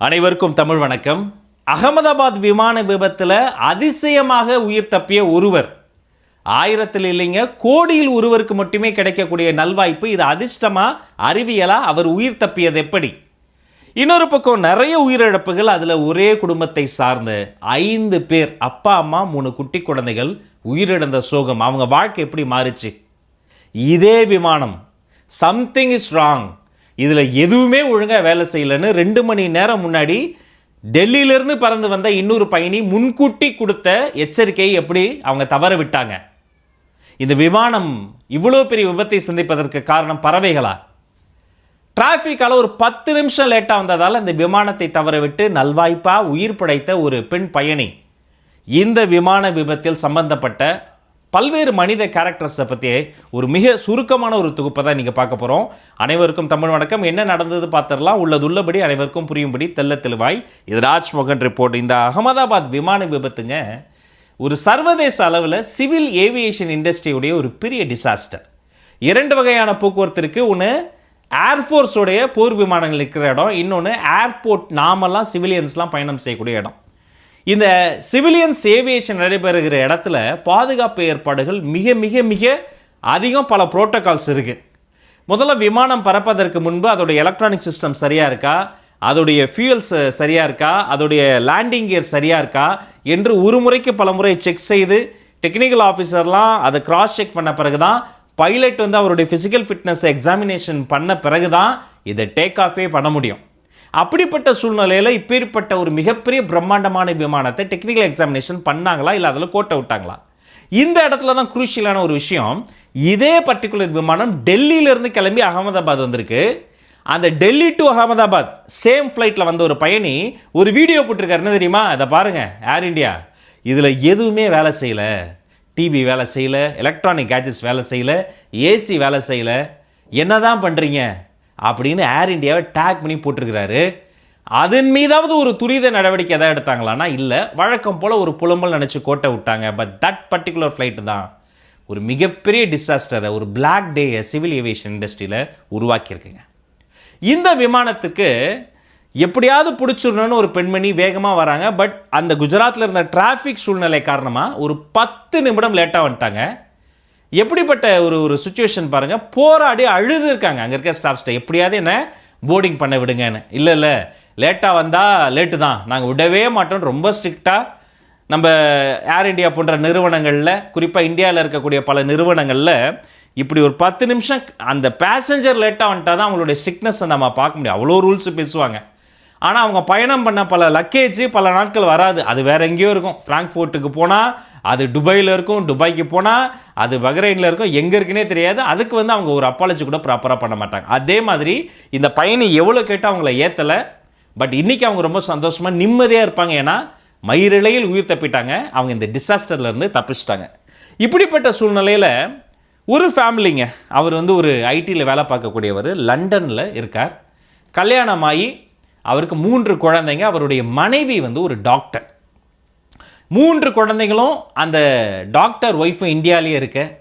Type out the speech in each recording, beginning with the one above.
அனைவருக்கும் தமிழ் வணக்கம். அகமதாபாத் விமான விபத்தில் அதிசயமாக உயிர் தப்பிய ஒருவர். ஆயிரத்தில் இல்லைங்க கோடியில் ஒருவருக்கு மட்டுமே கிடைக்கக்கூடிய நல்வாய்ப்பு இது அதிர்ஷ்டமாக அறிவியலாக அவர் உயிர் தப்பியது எப்படி? இன்னொரு பக்கம் நிறைய உயிரிழப்புகள் அதில் ஒரே குடும்பத்தை சார்ந்த ஐந்து பேர் அப்பா அம்மா மூணு குட்டி குழந்தைகள் உயிரிழந்த சோகம் அவங்க வாழ்க்கை எப்படி மாறுச்சு? இதே விமானம் சம்திங் இஸ் ராங் இதில் எதுவுமே ஒழுங்காக வேலை செய்யலைன்னு ரெண்டு மணி நேரம் முன்னாடி டெல்லியிலேருந்து பறந்து வந்த இன்னொரு பயணி முன்கூட்டி கொடுத்த எச்சரிக்கையை எப்படி அவங்க தவற விட்டாங்க. இந்த விமானம் இவ்வளோ பெரிய விபத்தை சந்திப்பதற்கு காரணம் பறவைகளா? டிராஃபிக்கால் ஒரு பத்து நிமிஷம் லேட்டாக வந்ததால் இந்த விமானத்தை தவற விட்டு உயிர் படைத்த ஒரு பெண் பயணி. இந்த விமான விபத்தில் சம்பந்தப்பட்ட பல்வேறு மனித கேரக்டர்ஸை பற்றி ஒரு மிக சுருக்கமான ஒரு தொகுப்பை தான் நீங்கள் பார்க்க போகிறோம் அனைவருக்கும் தமிழ் வணக்கம். என்ன நடந்தது பார்த்துடலாம். உள்ளது உள்ளபடி அனைவருக்கும் புரியும்படி தெல்ல தெளிவாய். இது ராஜ்மோகன் ரிப்போர்ட் இந்த அகமதாபாத் விமான விபத்துங்க ஒரு சர்வதேச அளவில் சிவில் ஏவியேஷன் இண்டஸ்ட்ரியுடைய ஒரு பெரிய டிசாஸ்டர் இரண்டு வகையான போக்குவரத்து இருக்குது ஒன்று ஏர்ஃபோர்ஸோடைய போர் விமானங்கள் இருக்கிற இடம். இன்னொன்று ஏர்போர்ட் நாமெல்லாம் சிவிலியன்ஸ்லாம் பயணம் செய்யக்கூடிய இடம். இந்த சிவிலியன்ஸ் ஏவியேஷன் நடைபெறுகிற இடத்துல பாதுகாப்பு ஏற்பாடுகள் மிக மிக மிக அதிகம் பல புரோட்டோகால்ஸ் இருக்குது முதல்ல விமானம் பறப்பதற்கு முன்பு அதோடைய எலக்ட்ரானிக் சிஸ்டம் சரியாக இருக்கா? அதோடைய ஃபியூயல்ஸ் சரியாக இருக்கா? அதோடைய லேண்டிங் கியர் சரியாக இருக்கா? என்று ஒரு முறைக்கு பல முறை செக் செய்து டெக்னிக்கல் ஆஃபீஸர்லாம் அதை கிராஸ் செக் பண்ண பிறகு தான் பைலட் வந்து அவருடைய ஃபிசிக்கல் ஃபிட்னஸ் எக்ஸாமினேஷன் பண்ண பிறகு தான் இதை டேக் ஆஃபே பண்ண முடியும். அப்படிப்பட்ட சூழ்நிலையில் இப்பேற்பட்ட ஒரு மிகப்பெரிய பிரம்மாண்டமான விமானத்தை டெக்னிக்கல் எக்ஸாமினேஷன் பண்ணாங்களா? இல்லை அதில் கோட்டை விட்டாங்களா இந்த இடத்துல தான் குரூஷியலான ஒரு விஷயம். இதே பர்டிகுலர் விமானம் டெல்லியிலேருந்து கிளம்பி அகமதாபாத் வந்திருக்கு. அந்த டெல்லி டு அகமதாபாத் சேம் ஃப்ளைட்டில் வந்த ஒரு பயணி ஒரு வீடியோ போட்டிருக்காரு. என்ன தெரியுமா? அதை பாருங்கள் ஏர் இண்டியா இதில் எதுவுமே வேலை செய்யலை. டிவி வேலை செய்யலை. எலக்ட்ரானிக் கேஜெட்ஸ் வேலை செய்யலை. ஏசி வேலை செய்யலை. என்ன தான் பண்ணுறீங்க அப்படின்னு ஏர் இந்தியாவை டேக் பண்ணி போட்டிருக்கிறாரு. அதன் மீதாவது ஒரு துரித நடவடிக்கை எதாவது எடுத்தாங்களான்னா இல்லை வழக்கம் போல் ஒரு புலம்பல் நினச்சி கோட்டை விட்டாங்க. பட் தட் பர்டிகுலர் ஃப்ளைட்டு தான் ஒரு மிகப்பெரிய டிசாஸ்டரை ஒரு பிளாக் டேயை சிவில் ஏவியேஷன் இண்டஸ்ட்ரியில் உருவாக்கியிருக்குங்க. இந்த விமானத்துக்கு எப்படியாவது பிடிச்சிடணும்னு ஒரு பெண்மணி வேகமாக வராங்க. பட் அந்த குஜராத்தில் இருந்த டிராஃபிக் சூழ்நிலை காரணமாக ஒரு பத்து நிமிடம் லேட்டாக வந்துட்டாங்க. எப்படிப்பட்ட ஒரு ஒரு சுச்சுவேஷன் பாருங்கள் போராடி அழுது இருக்காங்க அங்கே இருக்க ஸ்டாஃப்ஸ்ட்டை எப்படியாவது என்ன போர்டிங் பண்ண விடுங்கன்னு. இல்லை இல்லை. லேட்டாக வந்தால் லேட்டு தான். நாங்கள் விடவே மாட்டோம். ரொம்ப ஸ்ட்ரிக்டாக நம்ம ஏர் இந்தியா போன்ற நிறுவனங்களில் குறிப்பாக இந்தியாவில் இருக்கக்கூடிய பல நிறுவனங்களில் இப்படி ஒரு பத்து நிமிஷம் அந்த பேசஞ்சர் லேட்டாக வந்துட்டால் தான் அவங்களுடைய ஸ்ட்ரிக்னஸை நம்ம பார்க்க முடியும். அவ்வளோ ரூல்ஸ் பேசுவாங்க. ஆனால் அவங்க பயணம் பண்ண பல லக்கேஜ் பல நாட்கள் வராது. அது வேறு எங்கேயோ இருக்கும். ஃப்ராங்க்ஃபோர்ட்டுக்கு போனால் அது துபாயில் இருக்கும் துபாய்க்கு போனால் அது பஹ்ரைனில் இருக்கும் எங்கே இருக்குன்னே தெரியாது. அதுக்கு வந்து அவங்க ஒரு அப்பாலஜி கூட ப்ராப்பராக பண்ண மாட்டாங்க. அதே மாதிரி இந்த பயணி எவ்வளோ கேட்டால் அவங்கள ஏற்றலை பட் இன்றைக்கி அவங்க ரொம்ப சந்தோஷமாக நிம்மதியாக இருப்பாங்க. ஏன்னா மயிரிழையில் உயிர் தப்பிட்டாங்க. அவங்க இந்த டிசாஸ்டர்லேருந்து தப்பிச்சிட்டாங்க. இப்படிப்பட்ட சூழ்நிலையில் ஒரு ஃபேமிலிங்க அவர் வந்து ஒரு ஐடியில் வேலை பார்க்கக்கூடியவர் லண்டனில் இருக்கார். கல்யாணமாகி அவருக்கு மூன்று குழந்தைங்க அவருடைய மனைவி வந்து ஒரு டாக்டர் மூன்று குழந்தைங்களும் அந்த டாக்டர் ஒய்ஃபும் இந்தியாவிலேயே இருக்க.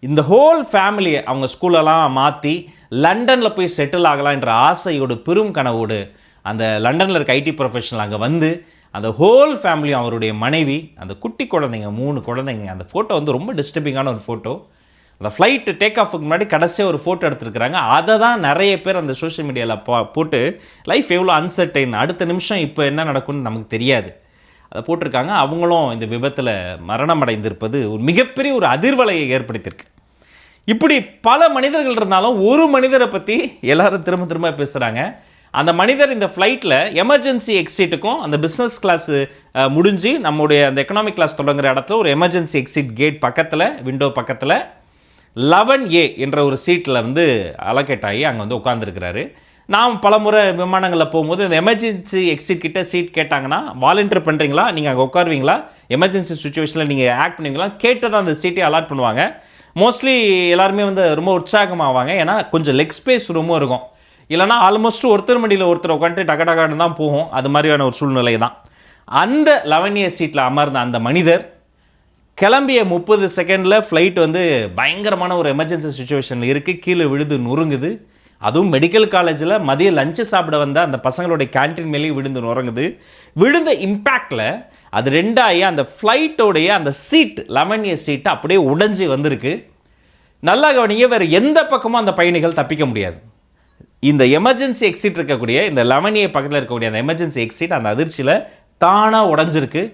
இந்த ஹோல் ஃபேமிலியை அவங்க ஸ்கூலெல்லாம் மாற்றி லண்டனில் போய் செட்டில் ஆகலான்ற ஆசையோடு பெரும் கனவோடு அந்த லண்டனில் இருக்க ஐடி ப்ரொஃபஷனல் அங்கே வந்து அந்த ஹோல் ஃபேமிலியும் அவருடைய மனைவி அந்த குட்டி குழந்தைங்க மூணு குழந்தைங்க அந்த ஃபோட்டோ வந்து ரொம்ப டிஸ்டர்பிங்கான ஒரு ஃபோட்டோ அந்த ஃப்ளைட்டு டேக் ஆஃபுக்கு முன்னாடி கடைசியாக ஒரு ஃபோட்டோ எடுத்துருக்குறாங்க. அதை தான் நிறைய பேர் அந்த சோஷியல் மீடியாவில் பா போட்டு லைஃப் எவ்வளோ அன்சர்டைன் அடுத்த நிமிஷம் இப்போ என்ன நடக்கும்னு நமக்கு தெரியாது. அதை போட்டிருக்காங்க. அவங்களும் இந்த விபத்தில் மரணம் அடைந்திருப்பது ஒரு மிகப்பெரிய ஒரு அதிர்வலையை ஏற்படுத்தியிருக்கு. இப்படி பல மனிதர்கள் இருந்தாலும் ஒரு மனிதரை பற்றி எல்லாரும் திரும்ப திரும்ப பேசுகிறாங்க அந்த மனிதர் இந்த ஃப்ளைட்டில் எமர்ஜென்சி எக்ஸிட்டுக்கும் அந்த பிஸ்னஸ் கிளாஸ் முடிஞ்சு நம்முடைய அந்த எக்கனாமிக் கிளாஸ் தொடங்குற இடத்துல ஒரு எமர்ஜென்சி எக்ஸிட் கேட் பக்கத்தில் விண்டோ பக்கத்தில் லெவன் ஏ என்ற ஒரு சீட்டில் வந்து அலோகேட் ஆகி அங்கே வந்து உட்காந்துருக்கிறாரு நாம் பல முறை விமானங்களில் போகும்போது இந்த எமர்ஜென்சி எக்ஸிட் கிட்டே சீட் கேட்டாங்கன்னா வாலண்டியர் பண்ணுறீங்களா நீங்கள் அங்கே உட்காருவீங்களா? எமர்ஜென்சி சுச்சுவேஷனில் நீங்கள் ஆக்ட் பண்ணுவீங்களா? கேட்டு தான் அந்த சீட்டை அலாட் பண்ணுவாங்க. மோஸ்ட்லி எல்லாருமே வந்து ரொம்ப உற்சாகமாவாங்க. ஏன்னா கொஞ்சம் லெக் ஸ்பேஸ் ரொம்ப இருக்கும். இல்லைனா ஆல்மோஸ்ட் ஒருத்தர் மடியில் ஒருத்தர் உட்காந்துட்டு டக டகான்னு தான் போகும். அது மாதிரியான ஒரு சூழ்நிலை தான் அந்த லெவன் இயர் சீட்டில் அமர்ந்த அந்த மனிதர் கிளம்பிய முப்பது செகண்டில் ஃப்ளைட் வந்து பயங்கரமான ஒரு எமர்ஜென்சி சுச்சுவேஷனில் இருக்குது கீழே விழுது நொறுங்குது. அதுவும் மெடிக்கல் காலேஜில் மதிய லஞ்சு சாப்பிட வந்த அந்த பசங்களுடைய கேன்டீன் மேலேயும் விழுந்து நுறங்குது. விழுந்த இம்பேக்டில் அது ரெண்டாயி அந்த ஃப்ளைட்டோடைய அந்த சீட் லெமன் ஏ சீட்டு அப்படியே உடைஞ்சு வந்திருக்கு. நல்லா கவனிங்க வேறு எந்த பக்கமும் அந்த பயணிகள் தப்பிக்க முடியாது. இந்த எமர்ஜென்சி எக்ஸிட் இருக்கக்கூடிய இந்த லெமன் ஏ பக்கத்தில் இருக்கக்கூடிய அந்த எமர்ஜென்சி எக்ஸிட் அந்த அதிர்ச்சியில் தானாக உடஞ்சிருக்கு.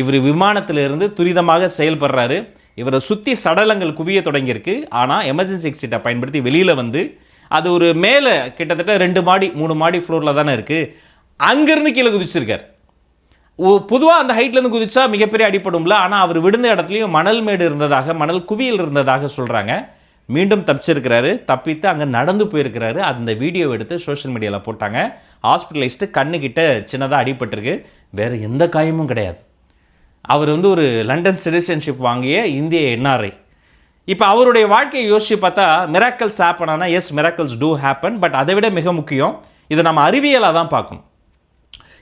இவர் விமானத்திலிருந்து துரிதமாக செயல்படுறாரு. இவரை சுற்றி சடலங்கள் குவிய தொடங்கியிருக்கு. ஆனால் எமர்ஜென்சி எக்ஸிட்டை பயன்படுத்தி வெளியில் வந்து அது ஒரு மேலே கிட்டத்தட்ட ரெண்டு மாடி மூணு மாடி ஃப்ளோரில் தானே இருக்குது அங்கேருந்து கீழே குதிச்சிருக்கார். பொதுவாக அந்த ஹைட்லேருந்து குதிச்சா மிகப்பெரிய அடிப்படும்ல ஆனால் அவர் விழுந்த இடத்துலையும் மணல் மேடு இருந்ததாக மணல் குவியல் இருந்ததாக சொல்கிறாங்க மீண்டும் தப்பிச்சிருக்கிறாரு. தப்பித்து அங்கே நடந்து போயிருக்கிறாரு. அந்த வீடியோ எடுத்து சோஷியல் மீடியாவில் போட்டாங்க. ஹாஸ்பிட்டலைஸ்ட்டு கண்ணுக்கிட்ட சின்னதாக அடிபட்டிருக்கு. வேறு எந்த காயமும் கிடையாது. அவர் வந்து ஒரு லண்டன் சிட்டிசன்ஷிப் வாங்கிய இந்திய என்ஆர்ஐ. இப்போ அவருடைய வாழ்க்கையை யோசிச்சு பார்த்தா miracles ஹேப்பனானா yes miracles do happen but அதை விட மிக முக்கியம் இதை நம்ம அறிவியலாக தான் பார்க்கணும்.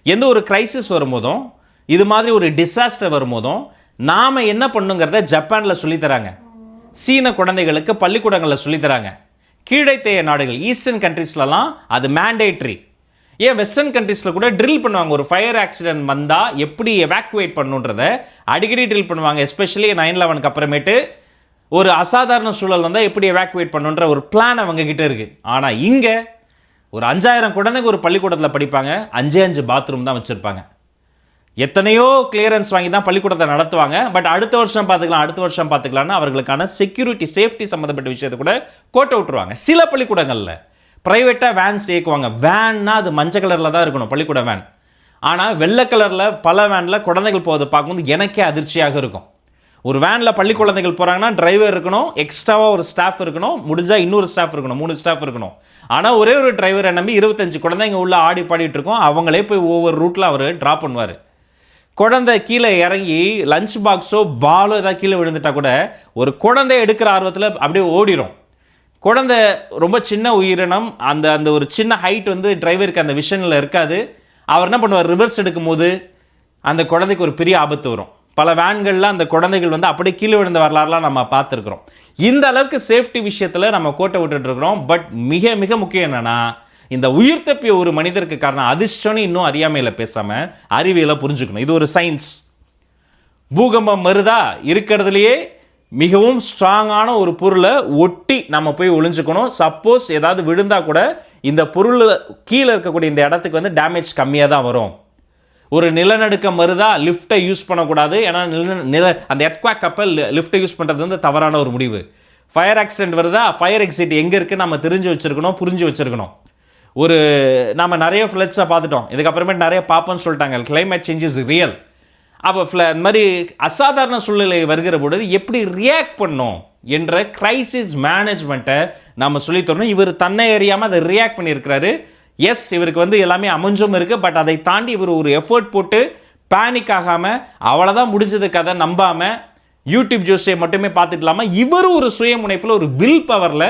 எந்த ஒரு க்ரைசிஸ் வரும்போதும் இது மாதிரி ஒரு டிசாஸ்டர் வரும்போதும் நாம் என்ன பண்ணுங்கிறத ஜப்பானில் சொல்லித்தராங்க சீன குழந்தைகளுக்கு பள்ளிக்கூடங்களில் சொல்லித்தராங்க கீழைத்தேய நாடுகள் ஈஸ்டர்ன் கண்ட்ரீஸ்லலாம் அது மேண்டேட்ரி ஏன் வெஸ்டர்ன் கண்ட்ரீஸில் கூட ட்ரில் பண்ணுவாங்க. ஒரு ஃபயர் ஆக்சிடென்ட் வந்தால் எப்படி எவாக்குவேட் பண்ணுன்றத அடிக்கடி ட்ரில் பண்ணுவாங்க. எஸ்பெஷலி நைன் லெவனுக்கு அப்புறமேட்டு ஒரு அசாதாரண சூழல் வந்தால் எப்படி எவாக்குவேட் பண்ணுன்ற ஒரு பிளான் அவங்க கிட்ட இருக்குது ஆனால் இங்கே ஒரு அஞ்சாயிரம் குழந்தைங்க ஒரு பள்ளிக்கூடத்தில் படிப்பாங்க. அஞ்சே அஞ்சு பாத்ரூம் தான் வச்சுருப்பாங்க. எத்தனையோ கிளியரன்ஸ் வாங்கி தான் பள்ளிக்கூடத்தை நடத்துவாங்க. பட் அடுத்த வருஷம் பார்த்துக்கலாம் அடுத்த வருஷம் பார்த்துக்கலாம்னு அவர்களுக்கான செக்யூரிட்டி சேஃப்டி சம்மந்தப்பட்ட விஷயத்தை கூட கோட்டை விட்டுருவாங்க. சில பள்ளிக்கூடங்களில். ப்ரைவேட்டாக வேன்ஸ் இயக்குவாங்க வேன்னா அது மஞ்சள் கலரில் தான் இருக்கணும் பள்ளிக்கூட வேன் ஆனால் வெள்ளை கலரில் பல வேனில் குழந்தைகள் போகிறது பார்க்கும்போது எனக்கே அதிர்ச்சியாக இருக்கும். ஒரு வேனில் பள்ளி குழந்தைகள் போகிறாங்கன்னா டிரைவர் இருக்கணும் எக்ஸ்ட்ராவாக ஒரு ஸ்டாஃப் இருக்கணும் முடிஞ்சால் இன்னொரு ஸ்டாஃப் இருக்கணும் மூணு ஸ்டாஃப் இருக்கணும். ஆனால் ஒரே ஒரு டிரைவரை நம்பி இருபத்தஞ்சு குழந்தைங்க உள்ளே ஆடி பாடிட்டு இருக்கோம் அவங்களே போய் ஒவ்வொரு ரூட்டில் அவர் ட்ராப் பண்ணுவார். குழந்தை கீழே இறங்கி லஞ்ச் பாக்ஸோ பாலோ ஏதாவது கீழே விழுந்துட்டா கூட ஒரு குழந்தை எடுக்கிற ஆர்வத்தில் அப்படியே ஓடிடும் குழந்தை ரொம்ப சின்ன உயிரினம். அந்த அந்த ஒரு சின்ன ஹைட் வந்து டிரைவருக்கு அந்த விஷனில் இருக்காது. அவர் என்ன பண்ணுவார்? ரிவர்ஸ் எடுக்கும்போது அந்த குழந்தைக்கு ஒரு பெரிய ஆபத்து வரும். பல வேன்களில் அந்த குழந்தைகள் வந்து அப்படியே கீழே விழுந்த வரலாறுலாம் நம்ம பார்த்துருக்குறோம். இந்த அளவுக்கு சேஃப்டி விஷயத்தில் நம்ம கோட்டை விட்டுட்ருக்குறோம் பட் மிக மிக முக்கியம் என்னென்னா இந்த உயிர் தப்பிய ஒரு மனிதருக்கு காரணம் அதிர்ஷ்டம்னு இன்னும் அறியாமையில் பேசாமல் அறிவியலை புரிஞ்சுக்கணும். இது ஒரு சயின்ஸ் பூகம்பம் வருதா? இருக்கிறதுலையே மிகவும் ஸ்ட்ராங்கான ஒரு பொருளை ஒட்டி நம்ம போய் ஒளிஞ்சுக்கணும். சப்போஸ் ஏதாவது விழுந்தால் கூட இந்த பொருள் கீழே இருக்கக்கூடிய இந்த இடத்துக்கு வந்து டேமேஜ் கம்மியாக தான் வரும். ஒரு நிலநடுக்கம் வருதா லிஃப்ட்டை யூஸ் பண்ணக்கூடாது. ஏன்னா நில நில அந்த எட்குவாக் கப்பல் லிஃப்ட்டை யூஸ் பண்ணுறது வந்து தவறான ஒரு முடிவு. ஃபயர் ஆக்சிடென்ட் வருதா? ஃபயர் எக்ஸிட் எங்கே இருக்குது நம்ம தெரிஞ்சு வச்சுருக்கணும் புரிஞ்சு வச்சுருக்கணும். ஒரு நம்ம நிறைய ஃப்ளட்ஸை பார்த்துட்டோம். இதுக்கப்புறமேட்டு நிறைய பார்ப்போம்னு சொல்லிட்டாங்க. கிளைமேட் சேஞ்ச் இஸ் ரியல் அப்போ ஃப்ள இந்த மாதிரி அசாதாரண சூழ்நிலை வருகிற பொழுது எப்படி ரியாக்ட் பண்ணும் என்ற கிரைசிஸ் மேனேஜ்மெண்ட்டை நம்ம சொல்லித் தரணும். இவர் தன்னை அறியாமல் அதை ரியாக்ட் பண்ணியிருக்கிறாரு. எஸ் இவருக்கு வந்து எல்லாமே அமைஞ்சும் இருக்குது பட் அதை தாண்டி இவர் ஒரு எஃபர்ட் போட்டு பேனிக் ஆகாமல் அவ்வளோதான் முடிஞ்சது கதை நம்பாமல் யூடியூப் ஜோஸை மட்டுமே பார்த்துக்கலாமா இவரும் ஒரு சுய முனைப்பில் ஒரு வில் பவரில்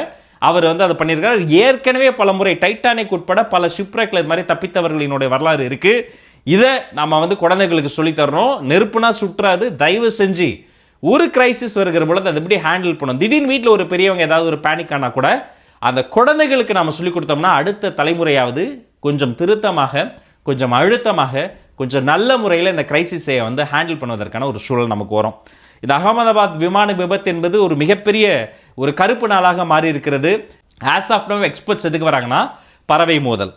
அவர் வந்து அதை பண்ணியிருக்காரு ஏற்கனவே பல முறை டைட்டானிக் உட்பட பல ஷிப்ரேக்கில் இது மாதிரி தப்பித்தவர்களினுடைய வரலாறு இருக்குது இதை நம்ம வந்து குழந்தைகளுக்கு சொல்லித் தர்றோம் நெருப்புனா சுற்றாது தயவு செஞ்சு ஒரு கிரைசிஸ் வருகிற பொழுது அதை எப்படி ஹேண்டில் பண்ணணும்? திடீர்னு வீட்டில் ஒரு பெரியவங்க ஏதாவது ஒரு பேனிக் ஆனால் கூட அந்த குழந்தைகளுக்கு நம்ம சொல்லிக் கொடுத்தோம்னா அடுத்த தலைமுறையாவது கொஞ்சம் திருத்தமாக கொஞ்சம் அழுத்தமாக கொஞ்சம் நல்ல முறையில் இந்த கிரைசிஸை வந்து ஹேண்டில் பண்ணுவதற்கான ஒரு சூழல் நமக்கு வரும். இந்த அகமதாபாத் விமான விபத்து என்பது ஒரு மிகப்பெரிய ஒரு கருப்பு நாளாக மாறி இருக்கிறது ஆஸ் ஆஃப் நோ எக்ஸ்பர்ட்ஸ் எதுக்கு வராங்கன்னா பறவை மோதல்.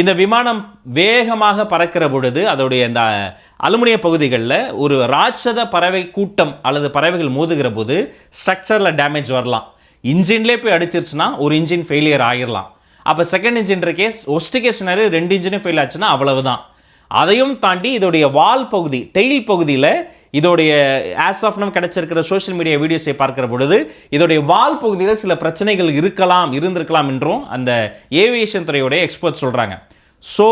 இந்த விமானம் வேகமாக பறக்கிற பொழுது அதோடைய இந்த அலுமினிய பகுதிகளில் ஒரு ராட்சத பறவை கூட்டம் அல்லது பறவைகள் மோதுகிற போது ஸ்ட்ரக்சரில் டேமேஜ் வரலாம். இன்ஜின்லேயே போய் அடிச்சிருச்சுன்னா ஒரு இன்ஜின் ஃபெயிலியர் ஆகிடலாம் அப்போ second engine case worst case நிறைய ரெண்டு இன்ஜினும் ஃபெயில் ஆச்சுன்னா அவ்வளவுதான். அதையும் தாண்டி இதோடைய வால் பகுதி டெயில் பகுதியில் இதோடைய ஆஸ் ஆஃப் நம்ம கிடைச்சிருக்கிற சோஷியல் மீடியா வீடியோஸை பார்க்கிற பொழுது இதோடைய வால் பகுதியில் சில பிரச்சனைகள் இருக்கலாம் இருந்திருக்கலாம் என்றும் அந்த ஏவியேஷன் துறையுடைய எக்ஸ்பர்ட் சொல்கிறாங்க ஸோ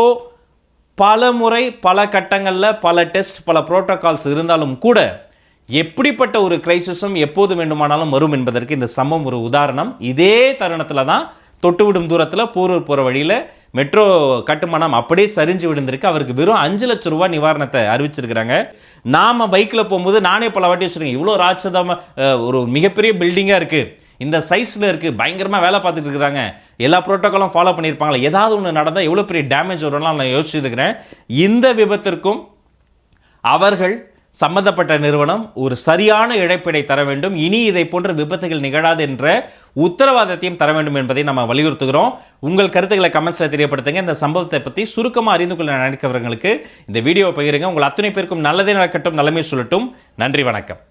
பல முறை பல கட்டங்களில் பல டெஸ்ட் பல ப்ரோட்டோகால்ஸ் இருந்தாலும் கூட எப்படிப்பட்ட ஒரு கிரைசிஸும் எப்போது வேண்டுமானாலும் வரும் என்பதற்கு இந்த சம்பவம் ஒரு உதாரணம். இதே தருணத்தில் தான் தொட்டுவிடும் தூரத்தில் போரூர் போகிற வழியில் மெட்ரோ கட்டுமானம் அப்படியே சரிஞ்சு விழுந்திருக்கு. அவருக்கு வெறும் அஞ்சு லட்ச ரூபா நிவாரணத்தை அறிவிச்சிருக்கிறாங்க. நாம் பைக்கில் போகும்போது நானே பல வாட்டி வச்சுருக்கேன். இவ்வளோ ராட்சதமாக ஒரு மிகப்பெரிய பில்டிங்காக இருக்குது இந்த சைஸில் இருக்குது பயங்கரமாக வேலை பார்த்துட்டு இருக்கிறாங்க. எல்லா ப்ரோட்டோக்காலும் ஃபாலோ பண்ணியிருப்பாங்களே. ஏதாவது ஒன்று நடந்தால் எவ்வளோ பெரிய டேமேஜ் வரும்லாம் நான் யோசிச்சுருக்கிறேன் இந்த விபத்திற்கும் அவர்கள் சம்பந்தப்பட்ட நிறுவனம் ஒரு சரியான இழப்பீடை தர வேண்டும். இனி இதை போன்ற விபத்துகள் நிகழாது என்ற உத்தரவாதத்தையும் தர வேண்டும் என்பதை நம்ம வலியுறுத்துகிறோம். உங்கள் கருத்துக்களை கமெண்ட்ஸில் தெரியப்படுத்துங்க. இந்த சம்பவத்தை பற்றி சுருக்கமாக அறிந்து கொள்ள நினைக்கிறவர்களுக்கு இந்த வீடியோவை பகிருங்க. உங்கள் அத்தனை பேருக்கும் நல்லதே நடக்கட்டும் நலமே சொல்லட்டும். நன்றி வணக்கம்.